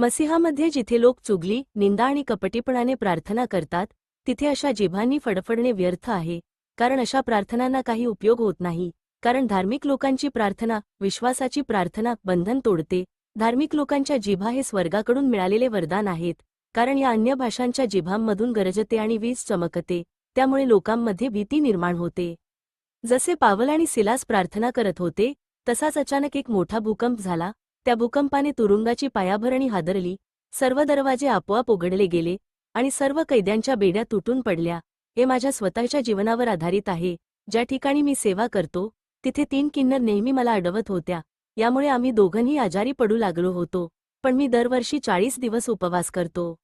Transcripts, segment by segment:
मसिहामध्ये जिथे लोक चुगली निंदा आणि कपटीपणाने प्रार्थना करतात तिथे अशा जिभांनी फडफडणे व्यर्थ आहे. कारण अशा प्रार्थनांना काही उपयोग होत नाही. कारण धार्मिक लोकांची प्रार्थना विश्वासाची प्रार्थना बंधन तोडते. धार्मिक लोकांच्या जिभा हे स्वर्गाकडून मिळालेले वरदान आहेत. कारण या अन्य भाषांच्या जिभांमधून गरजते आणि वीज चमकते. त्यामुळे लोकांमध्ये भीती निर्माण होते. जसे पावल आणि सिलास प्रार्थना करत होते तसाच अचानक एक मोठा भूकंप झाला. त्या भूकंपाने तुरुंगाची पायाभरणी हादरली सर्व दरवाजे आपोआप उघडले गेले आणि सर्व कैद्यांच्या बेड्या तुटून पडल्या. हे माझ्या स्वतःच्या जीवनावर आधारित आहे. ज्या ठिकाणी मी सेवा करतो तिथे तीन किन्नर नेहमी मला अडवत होत्या. यामुळे आम्ही दोघंही आजारी पडू लागलो होतो पण मी दरवर्षी चाळीस दिवस उपवास करतो.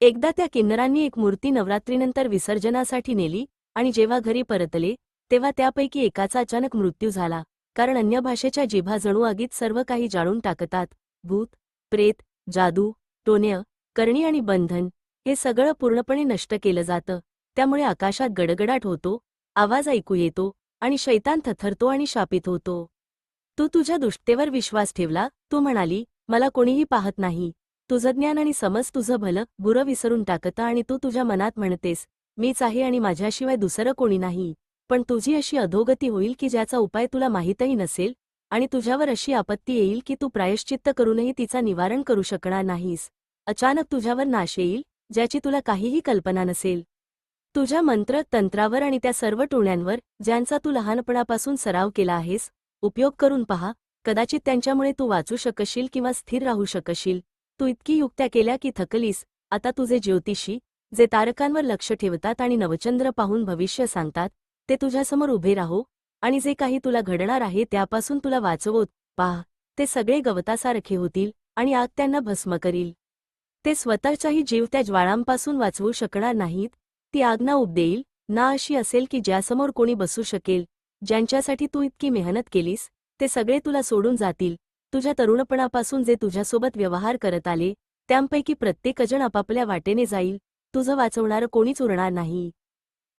एकदा त्या किन्नरांनी एक मूर्ती नवरात्रीनंतर विसर्जनासाठी नेली आणि जेव्हा घरी परतले तेव्हा त्यापैकी एकाचा अचानक मृत्यू झाला. कारण अन्य भाषेच्या जिभा जणू आगीत सर्व काही जाळून टाकतात भूत प्रेत जादू टोन्य करणी आणि बंधन हे सगळं पूर्णपणे नष्ट केलं जातं. त्यामुळे आकाशात गडगडाट होतो आवाज ऐकू येतो आणि शैतान थथरतो आणि शापित होतो. तू तुझ्या दुष्टेवर विश्वास ठेवला तू म्हणाली मला कोणीही पाहत नाही. तुझं ज्ञान आणि समज तुझं भलं बुरं विसरून टाकतं आणि तू तुझ्या मनात म्हणतेस मीच आहे आणि माझ्याशिवाय दुसरं कोणी नाही. पण तुझी अशी अधोगती होईल की ज्याचा उपाय तुला माहीतही नसेल आणि तुझ्यावर अशी आपत्ती येईल की तू प्रायश्चित्त करूनही तिचा निवारण करू शकणार नाहीस. अचानक तुझ्यावर नाश येईल ज्याची तुला काहीही कल्पना नसेल. तुझ्या मंत्र तंत्रावर आणि त्या सर्व टोण्यांवर ज्यांचा तू लहानपणापासून सराव केला आहेस उपयोग करून पहा कदाचित त्यांच्यामुळे तू वाचू शकशील किंवा स्थिर राहू शकशील. तू इतकी युक्त्या केल्या की थकलीस आता तुझे ज्योतिषी जे तारकांवर लक्ष ठेवतात आणि नवचंद्र पाहून भविष्य सांगतात ते तुझ्यासमोर उभे राहो आणि जे काही तुला घडणार आहे त्यापासून तुला वाचवोत. पाह ते सगळे गवतासारखे होतील आणि आग त्यांना भस्म करील. ते स्वतःचाही जीव त्या ज्वाळांपासून वाचवू शकणार नाहीत. ती आग ना उपदेईल ना अशी असेल की ज्यासमोर कोणी बसू शकेल. ज्यांच्यासाठी तू इतकी मेहनत केलीस ते सगळे तुला सोडून जातील. तुझ्या तरुणपणापासून जे तुझ्यासोबत व्यवहार करत आले त्यांपैकी प्रत्येकजण आपापल्या वाटेने जाईल. तुझं वाचवणारं कोणीच उरणार नाही.